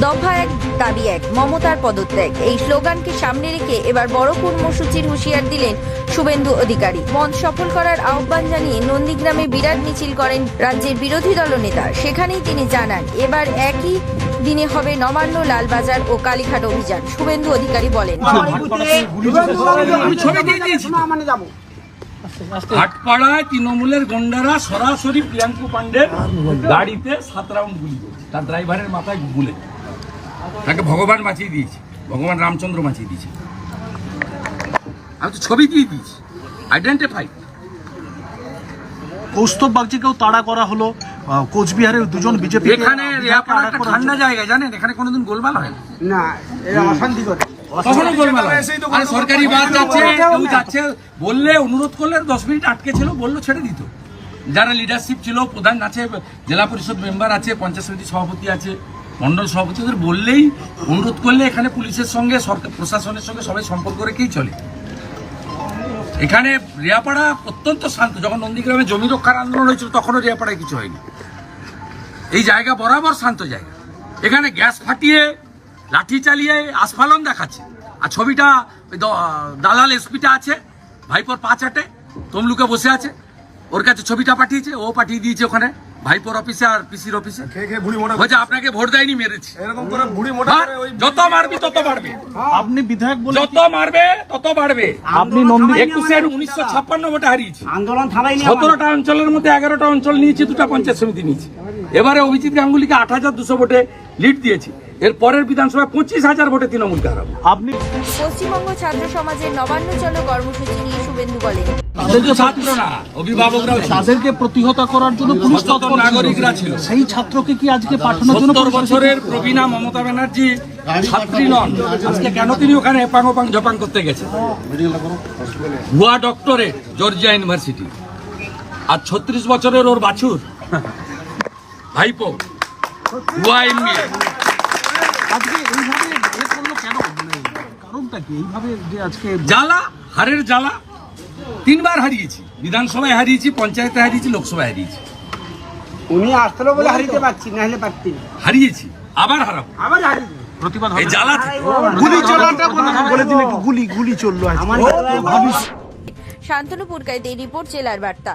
দফা এক দাবি এক। মমতার পদত্যাগ। এই স্লোগানকে সামনে রেখে এবার বড় কর্মসূচির হুঁশিয়ার দিলেন শুভেন্দু অধিকারী। মঞ্চ সফল করার আহ্বান জানিয়ে নন্দীগ্রামে বিরাট মিছিল করেন রাজ্যের বিরোধী দলনেতা। সেখানেই তিনি জানান, এবার একই দিনে হবে নবান্ন লালবাজার ও কালীঘাট অভিযান। শুভেন্দু অধিকারী বলেন। হাটপাড়ায় তৃণমূলের গন্ডারা সরাসরি প্রিয়াঙ্কু পান্ডের গাড়িতে সাত রাউন্ড গুলি। তার ড্রাইভারের মাথায় গুলে তাকে ভগবান বাঁচিয়ে দিয়েছে। ভগবান রামচন্দ্র বাঁচিয়ে দিয়েছে। আমি তো ছবি দিয়ে দিয়েছি। আইডেন্টিফাই কৌস্তব বাগচিকেও তাড়া করা হলো। কোচবিহারের দুজন বিজেপি এখানে ঠান্ডা জায়গা জানেন? এখানে কোনোদিন গোলমাল হয় না। এরা অশান্তি করে। কখনো গোলমাল সরকারি বাস যাচ্ছে কেউ যাচ্ছে বললে অনুরোধ করলে দশ মিনিট আটকে ছিল বলল ছেড়ে দিত। যারা লিডারশিপ ছিল প্রধান আছে জেলা পরিষদ মেম্বার আছে পঞ্চায়েত সমিতি সভাপতি আছে মন্ডল সভাপতি ওদের বললেই অনুরোধ করলে এখানে পুলিশের সঙ্গে, সরকার, প্রশাসনের সঙ্গে সবাই সম্পর্ক রেখেই চলে। এখানে রিয়াপাড়া অত্যন্ত শান্ত। যখন নন্দীগ্রামে জমি রক্ষার আন্দোলন হয়েছিল, তখনও রিয়াপাড়ায় কিছু হয়নি। এই জায়গা বরাবর শান্ত জায়গা। এখানে গ্যাস ফাটিয়ে, লাঠি চালিয়ে আস্ফালন দেখাচ্ছে। আর ছবিটা দালাল এসপিটা আছে, ভাইপোর পাঁচ চাটে, তমলুকে বসে আছে। ওর কাছে ছবিটা পাঠিয়েছে, ও পাঠিয়ে দিয়েছে ওখানে। ভাইপোর অফিসে আর পিসির অফিসে বলছে আপনাকে ভোট দেয়নি মেরেছি। এরকম করে ভুড়ি মোটা হ্যাঁ? করে ওই যত মারবি তত বাড়বে আপনি বিধায়ক বলে যত মারবে তত বাড়বে। আপনি একুশের উনিশশো ছাপ্পান্ন ভোটে হারিয়েছি। আন্দোলন থামাইনি সতেরোটা অঞ্চলের মধ্যে এগারোটা অঞ্চল নিয়েছি দুটা পঞ্চায়েত সমিতি নিয়েছি। এবারে অভিজিৎ গাঙ্গুলিকে আট হাজার দুশো ভোটে লিড দিয়েছি। এর পরের বিধানসভায় পঁচিশ হাজার ভোটে তৃণমূলকে হারাবো। আপনি পশ্চিমবঙ্গ ছাত্র সমাজের নবান্ন চলো কর্মসূচি নিয়ে শুভেন্দু বলেন শুধু ছাত্র না অভিভাবকরাও তাদেরকে প্রতিহত করার জন্য পুলিশ তৎপর নাগরিকরা ছিল। সেই ছাত্রকে কি আজকে পাঠানোর জন্য বছরের প্রবীণা মমতা ব্যানার্জি ছাত্রী নন। আজকে কেন তিনি ওখানে এপাং ওপাং জপাং করতে গেছেন? ভুয়া ডক্টরেট জর্জিয়া ইউনিভার্সিটি। আর ছত্রিশ বছরের ওর বাছুর ভাইপো ভুয়া এমবিএ। আজকে এইভাবে এ করল কেন? মানে কারণটা কি? এইভাবে যে আজকে জ্বালা হারের জ্বালা তিনবার হারিয়েছি। বিধানসভায় হারিয়েছি পঞ্চায়েতে হারিয়েছি লোকসভায় হারিয়েছি। উনি আসলো বলে হারিতে পারছি না হলে পারতি হারিয়েছি আবার হারাবো। আবার হারিয়ে প্রতিবাদ এই হবে জ্বালা। গুলি চলাটা বলে দিন একটু গুলি গুলি চলল শান্তনু পুরকাইতে রিপোর্ট জেলার বার্তা।